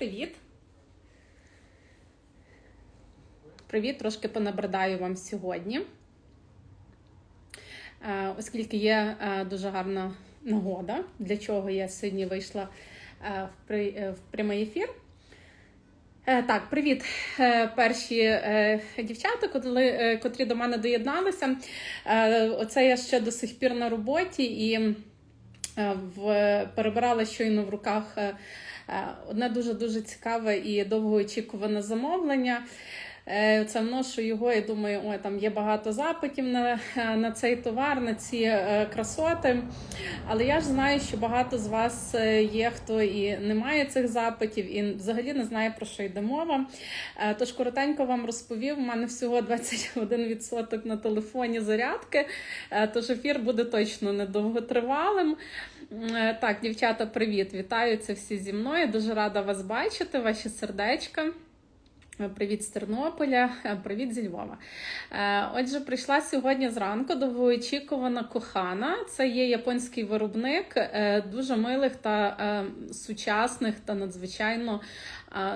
Привіт. Привіт, трошки понабридаю вам сьогодні. Е, Оскільки є е, дуже гарна нагода, для чого я сьогодні вийшла е, в прямий ефір. Так, привіт, перші дівчата, котрі до мене доєдналися. Оце я ще до сих пір на роботі і перебирала щойно в руках одне дуже дуже цікаве і довгоочікуване замовлення. Е, Це вношу його і думаю, ой, там є багато запитів на, на цей товар, на ці е, красоти. Але я ж знаю, що багато з вас е, є, хто і не має цих запитів, і взагалі не знає, про що йде мова. Е, Тож коротенько вам розповів. У мене всього 21% на телефоні зарядки, е, тож ефір буде точно недовготривалим. Е, Так, дівчата, привіт! Вітаються всі зі мною. Дуже рада вас бачити, ваші сердечка. Е, Привіт з Тернополя, е, привіт зі Львова. Отже, прийшла сьогодні зранку довгоочікувана кохана. Це є японський виробник дуже милих та сучасних та надзвичайно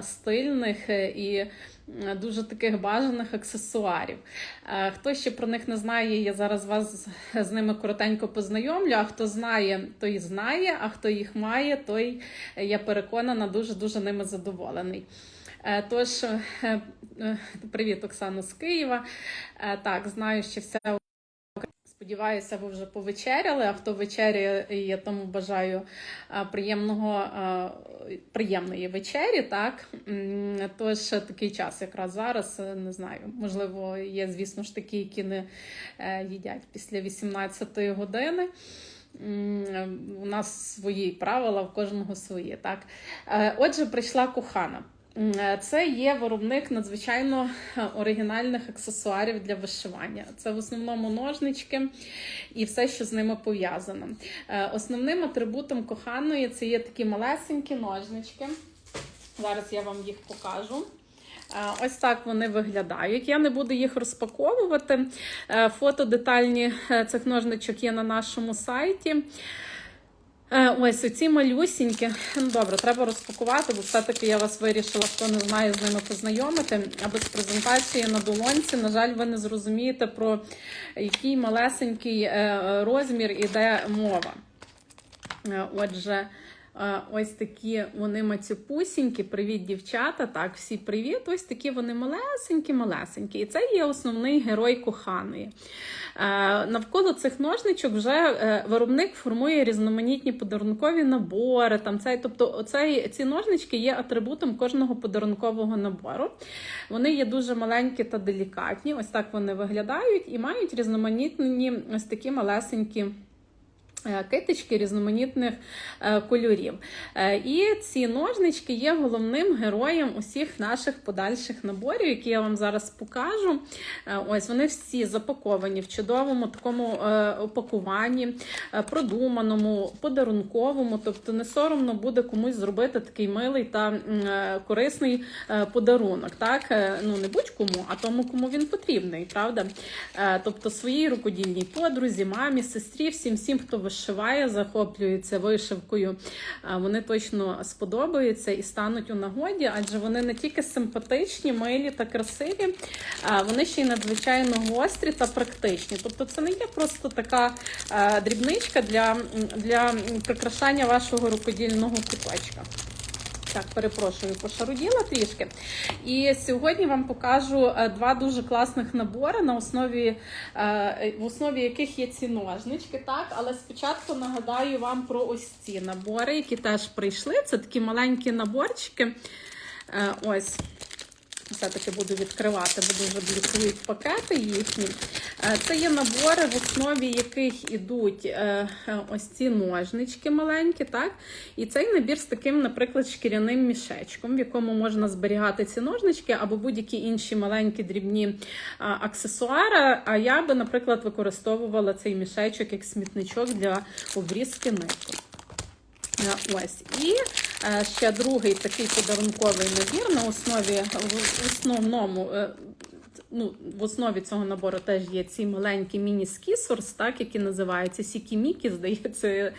стильних і дуже таких бажаних аксесуарів. Е, Хто ще про них не знає, я зараз вас з- ними коротенько познайомлю. А хто знає, той знає, а хто їх має, той е, я переконана дуже дуже ними задоволений. Е, Тож, е, е, привіт, Оксана з Києва. Е, Так, знаю, що вся Сподіваюся, ви вже повечеряли. А хто вечеряє, я тому бажаю приємного, приємної вечері. Так тож такий час якраз зараз е, не знаю. Можливо, є, звісно ж, такі, які не е, їдять після 18-ї години. У нас свої правила, в кожного свої. Так, Е, отже, прийшла кохана. Е, Це є виробник надзвичайно е, оригінальних аксесуарів для вишивання. Це в основному ножнички і все, що з ними пов'язано. Е, Основним атрибутом коханої це є такі малесенькі ножнички. Зараз я вам їх покажу. Ось так вони виглядають. Я не буду їх розпаковувати. Фото детальні цих ножничок є на нашому сайті. Е, Ось оці малюсінькі. Ну, добре, треба розпакувати, бо все-таки я вас вирішила, хто не знає з ними познайомити. А без презентації на долонці, на жаль, ви не зрозумієте, про який малесенький е, розмір іде мова. Е, Отже, ось такі вони мацюпусінькі. Привіт, дівчата. Так, всі привіт. Ось такі вони малесенькі-малесенькі. І це є основний герой коханої. Е, Навколо цих ножничок вже е, виробник формує різноманітні подарункові набори. Там цей, тобто, оцей, ці ножнички є атрибутом кожного подарункового набору. Вони є дуже маленькі та делікатні. Ось так вони виглядають і мають різноманітні ось такі малесенькі. Е, Китички різноманітних е, кольорів. Е, І ці ножнички є головним героєм усіх наших подальших наборів, які я вам зараз покажу. Ось вони всі запаковані в чудовому такому опакуванні, продуманому, подарунковому. Тобто не соромно буде комусь зробити такий милий та корисний подарунок. Так? Ну не будь-кому, а тому, кому він потрібний, правда? Тобто своїй рукодільній подрузі, мамі, сестрі, всім, всім, хто вишиває, захоплюється вишивкою, вони точно сподобаються і стануть у нагоді, адже вони не тільки симпатичні, милі та красиві, вони ще й надзвичайно гострі та практичні. Тобто, це не є просто така дрібничка для, для прикрашання вашого рукодільного куточка. Так, перепрошую, пошаруділа трішки. І сьогодні вам покажу е, два дуже класних набори, на основі, е, в основі яких є ці ножнички. Так, але спочатку нагадаю вам про ось ці набори, які теж прийшли. Це такі маленькі наборчики. Е, Ось. Все-таки буду відкривати, бо дуже блікують пакети їхні. Е, Це є набори, в основі яких ідуть е, е, ось ці ножнички маленькі, так? І цей набір з таким, наприклад, шкіряним мішечком, в якому можна зберігати ці ножнички або будь-які інші маленькі дрібні аксесуари. А я би, наприклад, використовувала цей мішечок як смітничок для обрізки ниток. Е, Ось. І е, ще другий такий подарунковий набір на основі в основному. е, ну, в основі цього набору теж є ці маленькі міні-скісорс, так, які називаються Сікімікі, здається,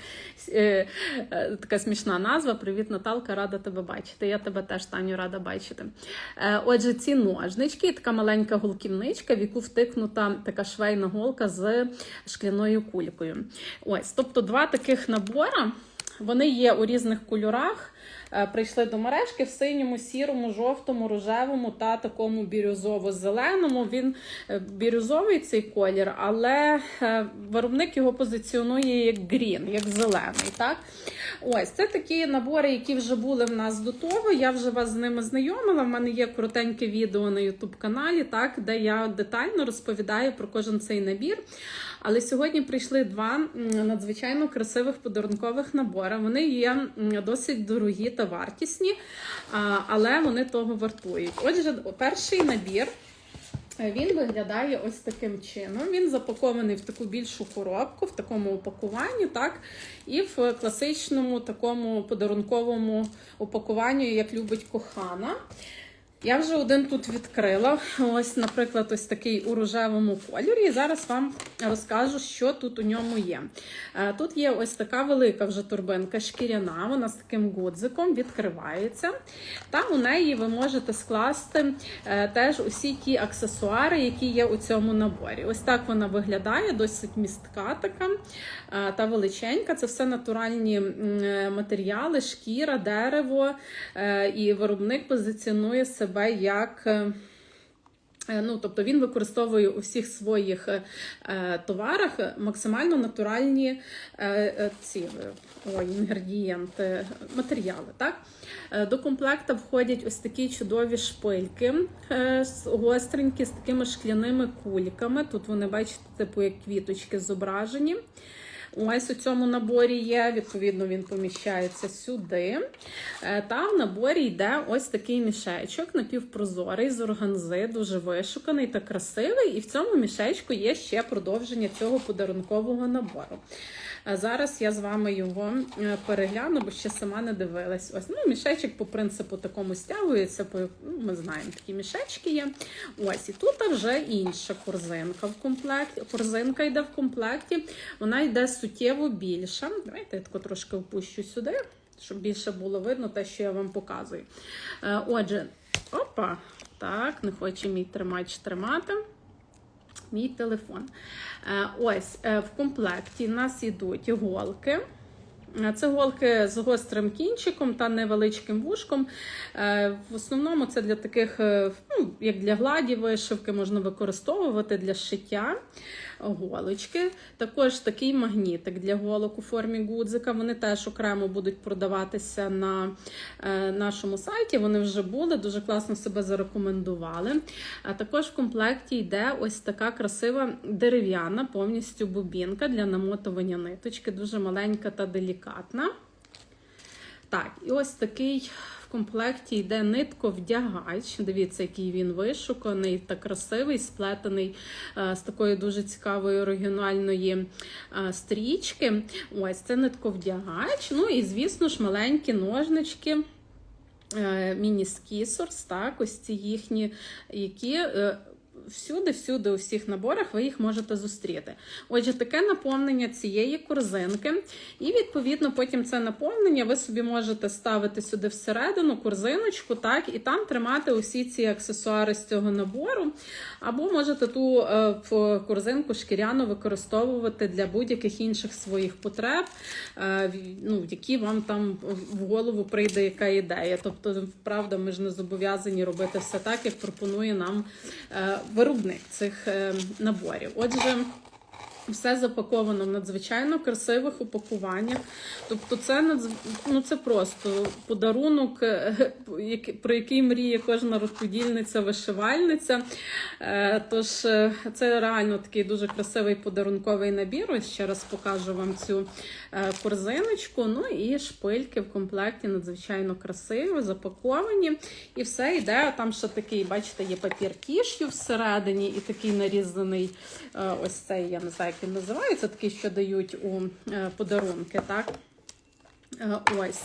така смішна назва. Привіт, Наталка, рада тебе бачити. Я тебе теж, Таню, рада бачити. Отже, ці ножнички, така маленька голківничка, в яку втикнута така швейна голка з шкляною кулькою. Ось, тобто два таких набора. Вони є у різних кольорах. Е, Прийшли до мережки в синьому, сірому, жовтому, рожевому та такому бірюзово-зеленому. Він е, бірюзовий цей колір, але е, виробник його позиціонує як грін, як зелений. Так? Ось це такі набори, які вже були в нас до того. Я вже вас з ними знайомила. В мене є коротеньке відео на YouTube каналі, так, де я детально розповідаю про кожен цей набір. Але сьогодні прийшли два надзвичайно красивих подарункових набори. Вони є досить дорогі та вартісні, але вони того вартують. Отже, перший набір. е, Він виглядає ось таким чином. Він запакований в таку більшу коробку, в такому упакуванні, так, і в класичному такому подарунковому упакуванні, як любить кохана. Я вже один тут відкрила. Ось, наприклад, ось такий у рожевому кольорі. І зараз вам розкажу, що тут у ньому є. Е, Тут є ось така велика вже турбинка шкіряна, вона з таким гудзиком відкривається. Та у неї ви можете скласти е, теж усі ті аксесуари, які є у цьому наборі. Ось так вона виглядає, досить містка така е, та величенька. Це все натуральні матеріали, шкіра, дерево. І виробник позиціонує себе як. е, Е, Ну, тобто він використовує у всіх своїх е, е, товарах максимально натуральні е, ці ой, інгредієнти, матеріали. Так? До комплекта входять ось такі чудові шпильки е, гостренькі з такими шкляними кульками. Тут вони, бачите, типу як квіточки зображені. Ось у цьому наборі є, відповідно, він поміщається сюди. Е, Та в наборі йде ось такий мішечок напівпрозорий з органзи, дуже вишуканий та красивий. І в цьому мішечку є ще продовження цього подарункового набору. А зараз я з вами його е, перегляну, бо ще сама не дивилась. Ось ну, мішечок по принципу такому стягується. По, ну, ми знаємо, такі мішечки є. Ось і тут вже інша корзинка в комплекті. Корзинка йде в комплекті. Вона йде суттєво більша. Давайте я тако трошки впущу сюди, щоб більше було видно те, що я вам показую. Е, Отже, опа, так, не хоче мій тримач тримати. Мій телефон. Е, Ось е, в комплекті в нас йдуть голки. Е, Це голки з гострим кінчиком та невеличким вушком. В основному це для таких, ну, як для гладі вишивки, можна використовувати для шиття голочки. Також такий магнітик для голок у формі гудзика. Вони теж окремо будуть продаватися на е, нашому сайті. Вони вже були, дуже класно себе зарекомендували. А також в комплекті йде ось така красива дерев'яна, повністю бубінка для намотування ниточки, дуже маленька та делікатна. Так, і ось такий в комплекті йде нитковдягач. Дивіться, який він вишуканий та красивий, сплетений е, з такої дуже цікавої оригінальної е, стрічки. Ось це нитковдягач. Ну і, звісно ж, маленькі ножнички. е, Міні-скісорс, так, ось ці їхні, які всюди-всюди у всіх наборах ви їх можете зустріти. Отже, таке наповнення цієї корзинки, і відповідно потім це наповнення ви собі можете ставити сюди всередину корзиночку, так, і там тримати усі ці аксесуари з цього набору. Або можете ту е, корзинку шкіряну використовувати для будь-яких інших своїх потреб, е, ну, які вам там в голову прийде яка ідея. Тобто, правда, ми ж не зобов'язані робити все так, як пропонує нам е, виробник цих е, наборів. Отже. Все запаковано в надзвичайно красивих упакуваннях. Тобто, це надз... ну, це просто подарунок, е, про який мріє кожна розподільниця, вишивальниця. Е, Тож е, це реально такий дуже красивий подарунковий набір. Ось ще раз покажу вам цю корзиночку. Ну і шпильки в комплекті надзвичайно красиві, запаковані. І все йде. Там ще такий, бачите, є папір тіш'ю всередині, і такий нарізаний ось цей, я не знаю, як він називається, такий, що дають у е, подарунки. так? Е, Ось.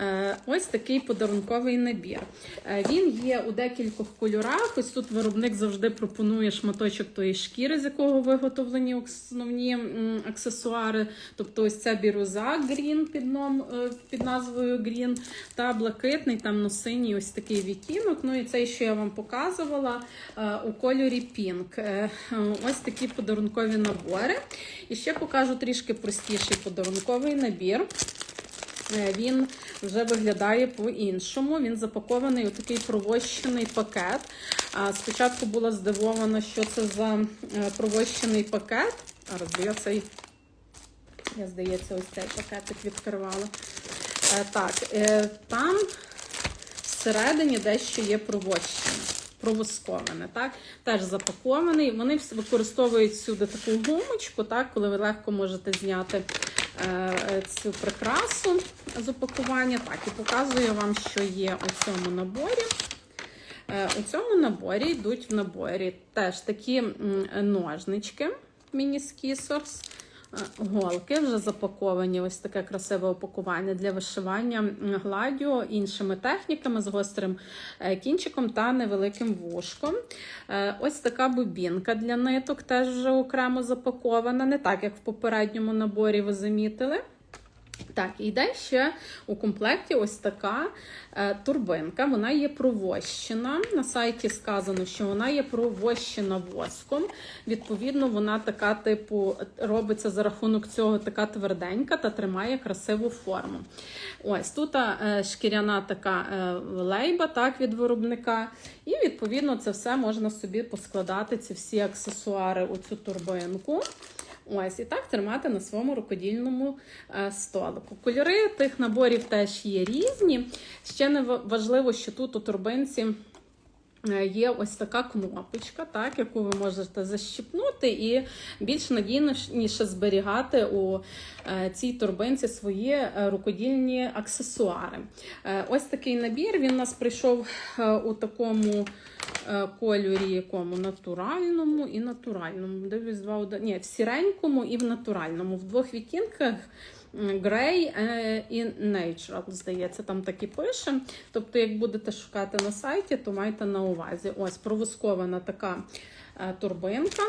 Е, Ось такий подарунковий набір. Е, Він є у декількох кольорах. Ось тут виробник завжди пропонує шматочок тої шкіри, з якого виготовлені основні аксесуари. Тобто ось ця біруза грін під, ном, е, під назвою Грін та блакитний, темно-синій ось такий відтінок. Ну і цей, що я вам показувала у кольорі. Е, Ось такі подарункові набори. І ще покажу трішки простіший подарунковий набір. Е, Він вже виглядає по-іншому. Він запакований у такий провощений пакет. Спочатку була здивована, що це за е, провощений пакет. Розбив я цей, я здається, ось цей пакетик відкривала. Е, Так, там всередині дещо є провощене. Провосковане, так, теж запакований. Вони використовують сюди таку гумочку, так, коли ви легко можете зняти цю прикрасу з упакування. Так, і показую вам, що є у цьому наборі. Е, у цьому наборі йдуть в наборі теж такі ножнички міні-скісорс. Голки вже запаковані, ось таке красиве опакування для вишивання гладю іншими техніками з гострим е, кінчиком та невеликим вушком. Е, Ось така бобінка для ниток теж вже окремо запакована, не так як в попередньому наборі ви замітили. Так, і йде ще у комплекті ось така е, турбинка. Вона є провощена. На сайті сказано, що вона є провощена воском. Відповідно, вона така, типу, робиться за рахунок цього така тверденька та тримає красиву форму. Ось тут е, шкіряна така е, лейба так, від виробника. І відповідно це все можна собі поскладати, ці всі аксесуари у цю турбинку. Ось і так тримати на своєму рукодільному е, столику. Кольори тих наборів теж є різні. Ще не важливо, що тут у турбинці є ось така кнопочка, так, яку ви можете защіпнути, і більш надійніше зберігати у е, цій турбинці свої е, рукодільні аксесуари. Е, Ось такий набір. Він у нас прийшов е, у такому е, кольорі, якому натуральному і натуральному. Дивлюсь, два Ні, в сіренькому і в натуральному. В двох відтінках. Grey е, і Natural, здається, там так і пише. Тобто, як будете шукати на сайті, то майте на увазі. Ось провоскована така е, турбинка.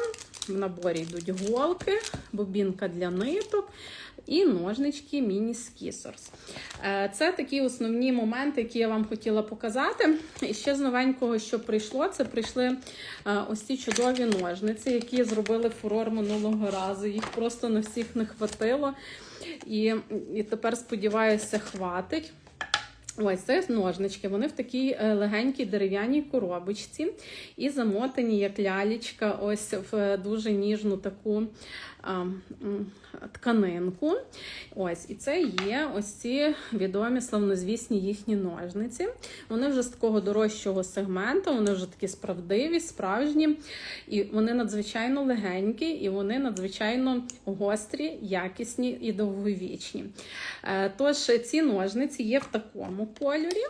В наборі йдуть голки, бобінка для ниток і ножнички Skissors. Е, Це такі основні моменти, які я вам хотіла показати. І ще з новенького, що прийшло, це прийшли е, ось ці чудові ножниці, які зробили фурор минулого разу. Їх просто на всіх не хватило. І, і тепер, сподіваюся, хватить. Ось це ножнички. Вони в такій е, легенькій дерев'яній коробочці і замотані як лялічка, ось в е, дуже ніжну таку тканинку. Ось, і це є ось ці відомі славнозвісні їхні ножниці. Вони вже з такого дорожчого сегменту, вони вже такі справдиві, справжні, і вони надзвичайно легенькі, і вони надзвичайно гострі, якісні і довговічні. Е, Тож ці ножниці є в такому кольорі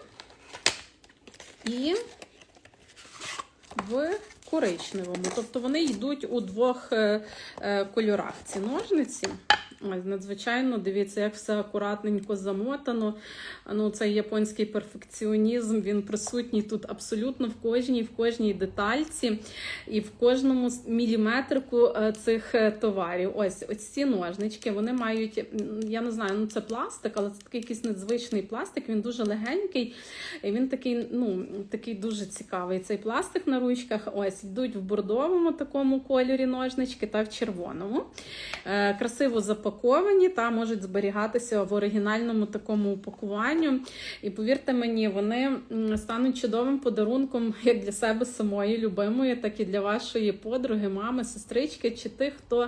і в коричневому. Тобто вони йдуть у двох е, е, кольорах ці ножниці. Ось, надзвичайно, дивіться, як все акуратненько замотано. Ну, цей японський перфекціонізм він присутній тут абсолютно в кожній, в кожній детальці і в кожному міліметрику е, цих е, товарів. Ось ось ці ножнички, вони мають, я не знаю, ну це пластик, але це такий якийсь надзвичний пластик. Він дуже легенький. І він такий, ну, такий дуже цікавий. Цей пластик на ручках. Ось йдуть в бордовому такому кольорі ножнички та в червоному. Е, красиво запаковані та можуть зберігатися в оригінальному такому упакуванню. І повірте мені, вони стануть чудовим подарунком як для себе самої любимої, так і для вашої подруги, мами, сестрички чи тих, хто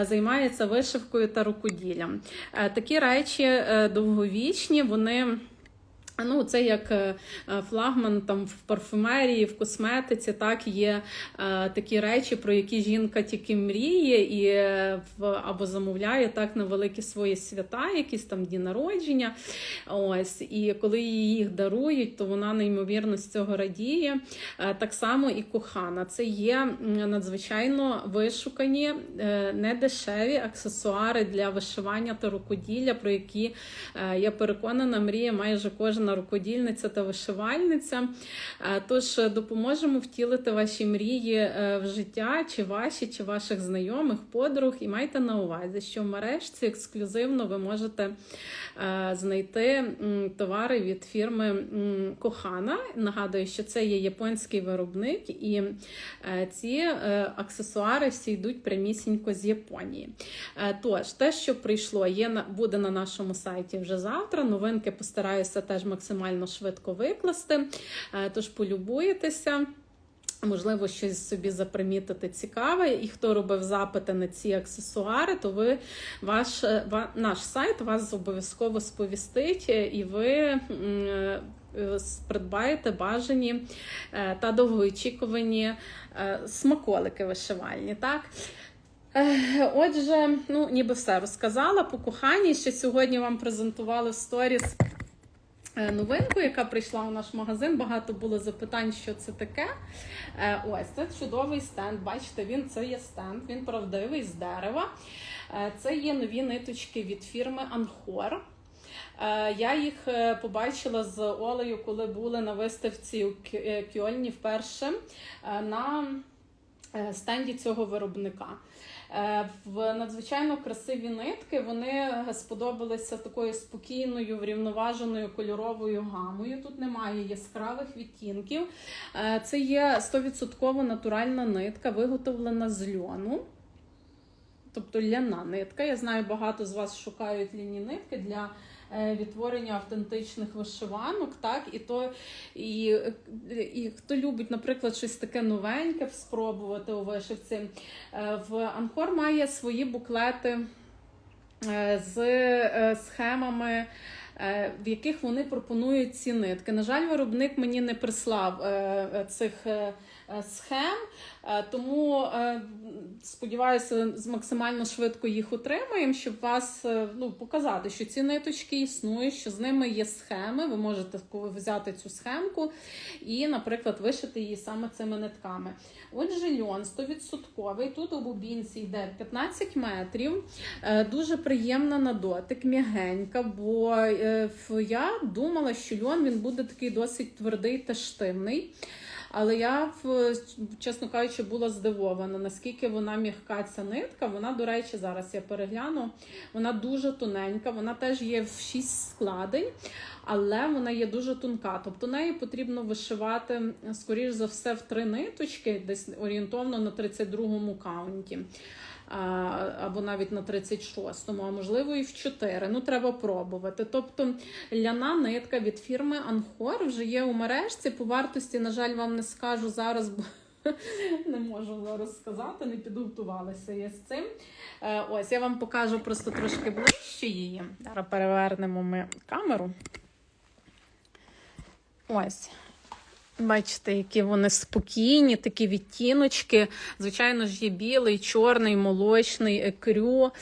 е, займається вишивкою та рукоділлям. Е, Такі речі е, довговічні, вони. Ну, це як е, е, флагман там в парфумерії, в косметиці, так є е, такі речі, про які жінка тільки мріє і е, в або замовляє так на великі свої свята, якісь там дні народження. Ось, і коли їй їх дарують, то вона неймовірно з цього радіє. Е, так само і кохана. Це є надзвичайно вишукані, е, недешеві аксесуари для вишивання та рукоділля, про які е, я переконана, мріє майже кожна рукодільниця та вишивальниця. Е, Тож е, допоможемо втілити ваші мрії е, в життя, чи ваші, чи ваших знайомих, подруг. І майте на увазі, що в мережці ексклюзивно ви можете знайти товари від фірми Кохана. Нагадую, що це є японський виробник, і е, ці е, аксесуари всі йдуть прямісінько з Японії. Е, Тож, те, що прийшло, є буде на нашому сайті вже завтра. Новинки постараюся теж максимально швидко викласти. Е, Тож полюбуєтеся. Можливо, щось собі запримітити цікаве, і хто робив запити на ці аксесуари, то ви ваш е, наш сайт вас обов'язково сповістить, е, і ви е, придбаєте бажані та довгоочікувані смаколики вишивальні. Так? Отже, ну ніби все розказала по коханні. Ще сьогодні вам презентували в сторіс новинку, яка прийшла у наш магазин. Багато було запитань, що це таке. Е, Ось це чудовий стенд. Бачите, він це є стенд, він правдивий з дерева. Е, Це є нові ниточки від фірми Анхор. Е, Я їх е, побачила з Олею, коли були на виставці у е, Кьольні вперше е, на е, стенді цього виробника. Е, В надзвичайно красиві нитки вони е, сподобалися такою спокійною, врівноваженою кольоровою гамою. Тут немає яскравих відтінків. Е, Це є 100% натуральна нитка, виготовлена з льону. Тобто ляна нитка. Я знаю, багато з вас шукають ляні нитки для відтворення автентичних вишиванок. Так? І, то, і, і хто любить, наприклад, щось таке новеньке спробувати у вишивці. Е, В Анкор має свої буклети е, з е, схемами. е, В яких вони пропонують ці нитки. На жаль, виробник мені не прислав е, е, цих е, е, схем, е, тому е, сподіваюся, максимально швидко їх отримаємо, щоб вас е, ну, показати, що ці ниточки існують, що з ними є схеми. Ви можете взяти цю схемку і, наприклад, вишити її саме цими нитками. Отже, льон 100%. Тут у бубінці йде 15 метрів. Е, Дуже приємна на дотик, м'ягенька, бо е, я думала, що льон він буде такий досить твердий та штивний. Але я, чесно кажучи, була здивована, наскільки вона м'яка ця нитка. Вона, до речі, зараз я перегляну. Вона дуже тоненька, вона теж є в 6 складень, але вона є дуже тонка. Тобто неї потрібно вишивати, скоріш за все, в три ниточки, десь орієнтовно на 32-му каунті. Або навіть на 36-му, а можливо і в 4. Ну, треба пробувати. Тобто ляна нитка від фірми Анхор вже є у мережці. По вартості, на жаль, вам не скажу зараз, бо не можу зараз сказати, не підготувалася я з цим. Е, Ось я вам покажу просто трошки ближче її. Зараз перевернемо ми камеру. Ось. Бачите, які вони спокійні, такі відтіночки. Звичайно ж, є білий, чорний, молочний, екрю.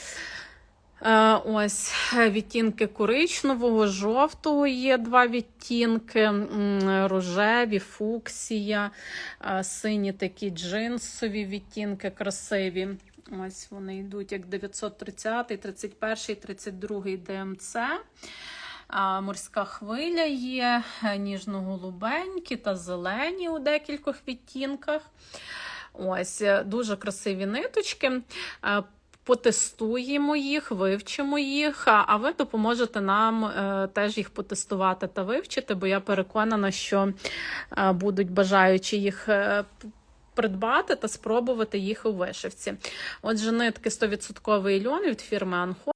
Е, Ось відтінки коричневого, жовтого є два відтінки, рожеві, фуксія, е, сині такі джинсові відтінки красиві. Ось вони йдуть як 930, 31, 32 ДМЦ. Морська хвиля є, е, ніжно-голубенькі та зелені у декількох відтінках. Ось е, дуже красиві ниточки. Е, Потестуємо їх, вивчимо їх, а ви допоможете нам теж їх потестувати та вивчити, бо я переконана, що будуть бажаючі їх придбати та спробувати їх у вишивці. Отже, нитки 100% льон від фірми Анхор.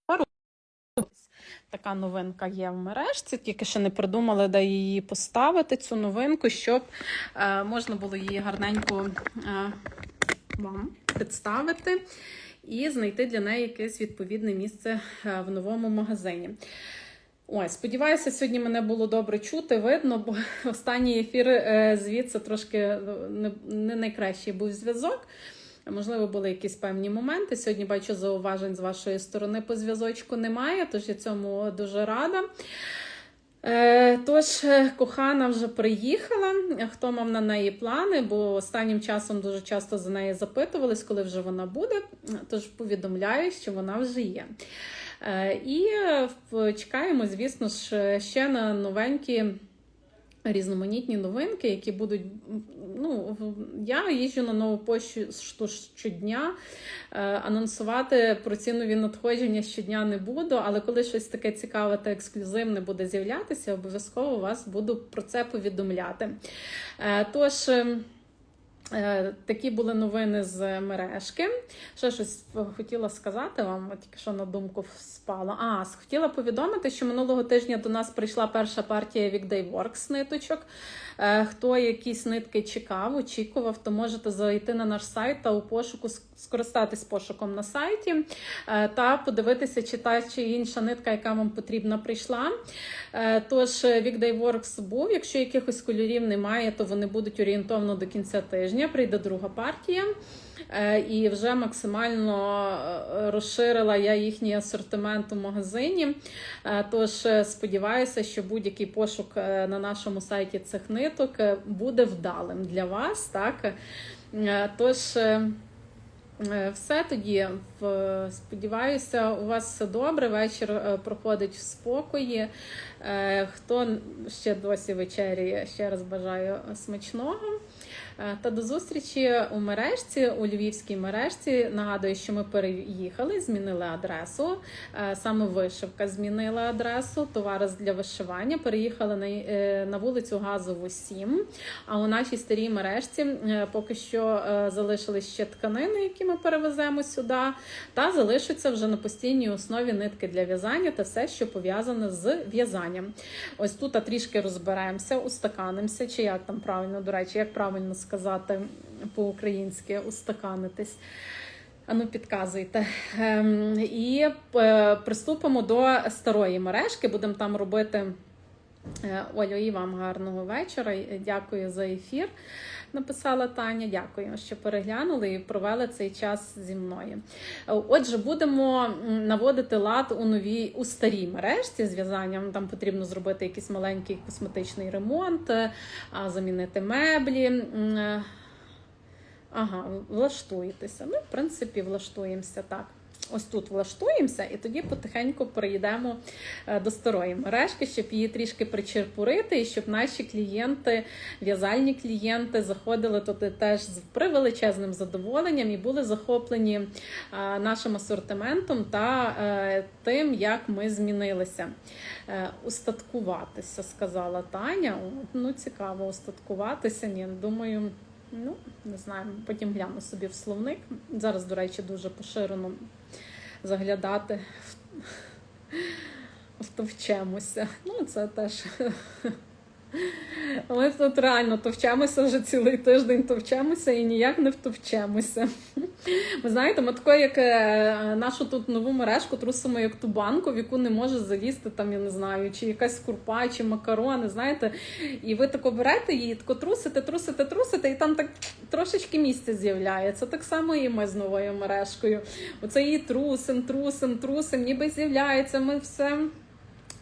Така новинка є в мережці, тільки ще не придумали, де її поставити, цю новинку, щоб е, можна було її гарненько е, вам представити і знайти для неї якесь відповідне місце е, в новому магазині. Ой, сподіваюся, сьогодні мене було добре чути, видно, бо останній ефір е, звідси трошки не, не найкращий був зв'язок. Можливо, були якісь певні моменти. Сьогодні бачу зауважень з вашої сторони по зв'язочку немає, тож я цьому дуже рада. Е, Тож, е, кохана вже приїхала. Хто мав на неї плани? Бо останнім часом дуже часто за неї запитувались, коли вже вона буде. Тож повідомляю, що вона вже є. Е, І чекаємо, звісно ж, ще на новенькі. Різноманітні новинки, які будуть. Ну, я їжджу на нову пошту щодня. Е, Анонсувати про ці нові надходження щодня не буду, але коли щось таке цікаве та ексклюзивне буде з'являтися, обов'язково вас буду про це повідомляти. Е, Тож. Е, Такі були новини з мережки. Ще щось хотіла сказати вам, тільки що на думку спало. А, хотіла повідомити, що минулого тижня до нас прийшла перша партія Weekday Works ниточок. Е, Хто якісь нитки чекав, очікував, то можете зайти на наш сайт та у пошуку скористатись пошуком на сайті е, та подивитися, чи та чи інша нитка, яка вам потрібна, прийшла. Е, Тож Weekday Works був. Якщо якихось кольорів немає, то вони будуть орієнтовно до кінця тижня. Прийде друга партія. Е, І вже максимально е, розширила я їхній асортимент у магазині. Е, Тож сподіваюся, що будь-який пошук на нашому сайті цих ниток буде вдалим для вас. Так? Тож. Все тоді сподіваюся, у вас все добре. Вечір проходить в спокої. Хто ще досі вечеряє, ще раз бажаю смачного. Е, Та до зустрічі у мережці, у львівській мережці. Нагадую, що ми переїхали, змінили адресу. Е, Саме вишивка змінила адресу, товари для вишивання. Переїхали на, е, вулицю Газову 7. А у нашій старій мережці поки що залишились ще тканини, які ми перевеземо сюди, та залишаться вже на постійній основі нитки для в'язання та все, що пов'язане з в'язанням. Ось тут трішки розберемося, устаканимося, чи як там правильно, до речі, як правильно сказати по-українськи устаканитись. Ану, підказуйте. Ем, і е, приступимо до старої мережки. Будемо там робити. Е, Олю, і вам гарного вечора. Дякую за ефір. Написала Таня. Дякую, що переглянули і провели цей час зі мною. Отже, будемо наводити лад у новій у старій мережці з в'язанням. Там потрібно зробити якийсь маленький косметичний ремонт, е, замінити меблі. Е, Ага, влаштуєтеся. Ну, в принципі, влаштуємося так. Ось тут влаштуємося, і тоді потихеньку перейдемо е, до старої мережки, щоб її трішки причерпурити, і щоб наші клієнти, в'язальні клієнти, заходили туди теж з превеличезним задоволенням і були захоплені е, нашим асортиментом та е, тим, як ми змінилися. Устаткуватися, сказала Таня. Ну, цікаво, устаткуватися. Ні, думаю. Ну, не знаю, потім гляну собі в словник. Зараз, до речі, дуже поширено заглядати втовчемося. Ну, це теж. Ми тут реально товчемося вже цілий тиждень, товчемося і ніяк не втовчемося. Ви знаєте, ми тако, як е, нашу тут нову мережку трусимо як ту банку, в яку не може залізти там, я не знаю, чи якась курпа, чи макарони, знаєте. І ви тако берете її, тако трусите, трусите, трусите, і там так трошечки місця з'являється. Так само і ми з новою мережкою. Оце її трусим, трусим, трусим, ніби з'являється. Ми все.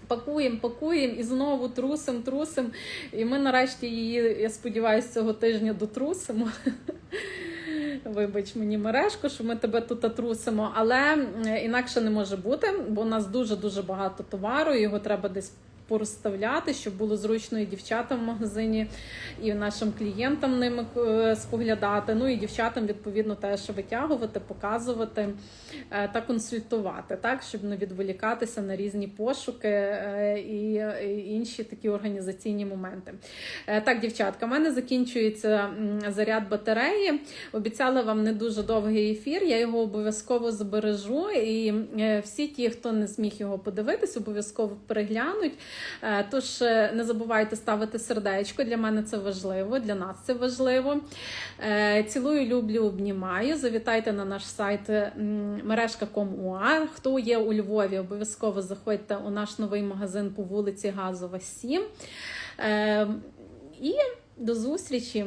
Пакуємо, пакуємо і знову трусим, трусим. І ми нарешті її, я сподіваюся, цього тижня дотрусимо. Вибач мені мережку, що ми тебе тут трусимо, але інакше не може бути, бо у нас дуже-дуже багато товару, його треба десь порозставляти, щоб було зручно і дівчатам в магазині, і нашим клієнтам ними е, споглядати. Ну і дівчатам, відповідно, теж витягувати, показувати е, та консультувати, так, щоб не відволікатися на різні пошуки е, і інші такі організаційні моменти. Так, дівчатка, в мене закінчується заряд батареї. Обіцяла вам не дуже довгий ефір. Я його обов'язково збережу. І всі ті, хто не зміг його подивитись, обов'язково переглянуть. Е, Тож е, не забувайте ставити сердечко. Для мене це важливо, для нас це важливо. Е, Цілую, люблю, обнімаю. Завітайте на наш сайт мережка.com.ua. Хто є у Львові, обов'язково заходьте у наш новий магазин по вулиці Газова 7. Е, І до зустрічі.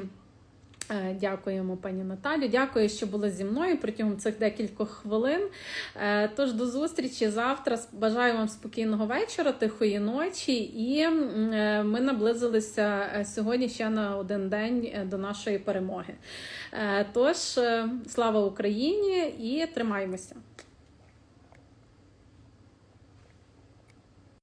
Е, Дякуємо, пані Наталю. Дякую, що були зі мною протягом цих декількох хвилин. Е, Тож до зустрічі завтра. Бажаю вам спокійного вечора, тихої ночі. І е, ми наблизилися сьогодні ще на один день до нашої перемоги. Тож, слава Україні і тримаймося!